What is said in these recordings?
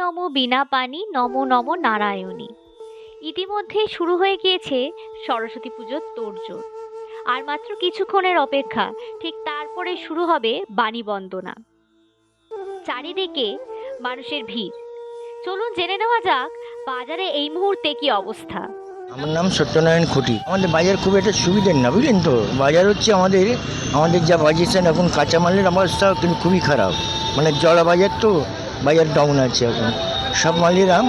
নম বিনা পানি নম নম নারায়ণী। ইতিমধ্যে শুরু হয়ে গিয়েছে সরস্বতী পুজোর তোড়জোড়। আর মাত্র কিছুক্ষণের অপেক্ষা, ঠিক তারপরে শুরু হবে বাণী বন্দনা। চারিদিকে মানুষের ভিড়। চলুন জেনে নেওয়া যাক, বাজারে এই মুহূর্তে কি অবস্থা। আমার নাম সত্যনারায়ণ খুঁটি। আমাদের বাজার খুব একটা সুবিধের না, বুঝলেন তো? বাজার হচ্ছে আমাদের আমাদের যা বাজেছেন এখন কাঁচামালের অবস্থা কিন্তু খুবই খারাপ। মানে জলা বাজার তো বাজার ডাউন আছে এখন। সব মালের দাম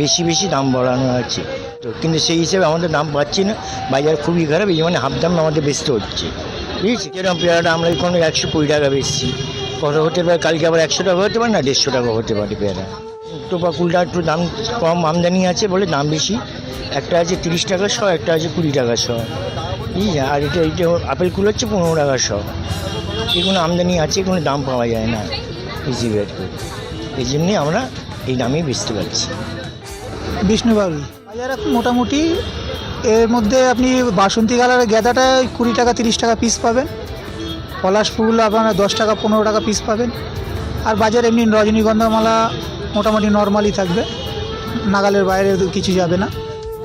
বেশি বেশি দাম বাড়ানো আছে। তো কিন্তু সেই হিসেবে আমাদের দাম পাচ্ছি না। বাজার খুবই খারাপ, এই মানে হাফ দাম আমাদের বেচতে হচ্ছে। বুঝেছি? যেরকম পেয়ারাটা আমরা কোনো একশো কুড়ি টাকা বেচছি। কত হতে পারে? কালকে আবার একশো টাকা হতে পারে না? দেড়শো টাকা হতে পারে পেয়ারা। টোপা কুলটা একটু দাম কম আমদানি আছে বলে দাম বেশি। একটা আছে তিরিশ টাকা শ, একটা আছে কুড়ি টাকা শ। বুঝলি আর এটা এইটা আপেল কুল হচ্ছে পনেরো টাকা শ। এগুলো আমদানি আছে, কোনো দাম পাওয়া যায় না। ইজি বের করে। এই জন্যে আমরা এই দামেই বেচতে পারছি। বিষ্ণুবাবু বাজার এখন মোটামুটি এর মধ্যে আপনি বাসন্তী কালারের গ্যাদাটা ওই কুড়ি টাকা তিরিশ টাকা পিস পাবেন। পলাশ ফুল আপনার দশ টাকা পনেরো টাকা পিস পাবেন। আর বাজার এমনি রজনীগন্ধা মালা মোটামুটি নর্মালি থাকবে। নাগালের বাইরে তো কিছু যাবে না।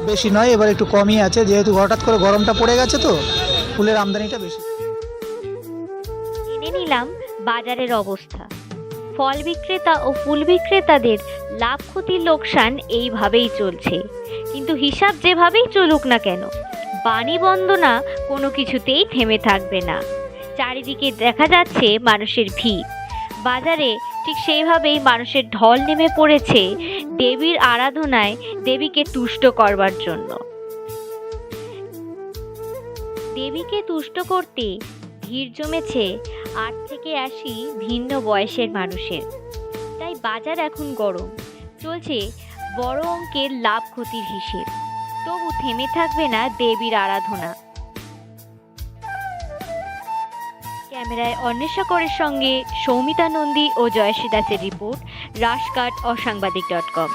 বেশি নয় এবার একটু কমই আছে। যেহেতু হঠাৎ করে গরমটা পড়ে গেছে তো ফুলের আমদানিটা বেশি। নিলাম বাজারের অবস্থা। ফল বিক্রেতা ও ফুল বিক্রেতাদের লাভ ক্ষতির লোকসান এইভাবেই চলছে। কিন্তু হিসাব যেভাবেই চলুক না কেন, বাণী বন্দনা কোনো কিছুতেই থেমে থাকবে না। চারিদিকে দেখা যাচ্ছে মানুষের ভিড়। বাজারে ঠিক সেইভাবেই মানুষের ঢল নেমে পড়েছে দেবীর আরাধনায় দেবীকে তুষ্ট করবার জন্য। দেবীকে তুষ্ট করতে ভিড় জমেছে আট থেকে আশি ভিন্ন বয়সের মানুষের। তাই বাজার এখন গরম। চলছে বড় অঙ্কের লাভ ক্ষতির হিসেব। তবু থেমে থাকবে না দেবীর আরাধনা। ক্যামেরায় অন্বেষা করের সঙ্গে সৌমিতা নন্দী ও জয়শ্রী দাসের রিপোর্ট রাশকাট অসাংবাদিক ডট কম।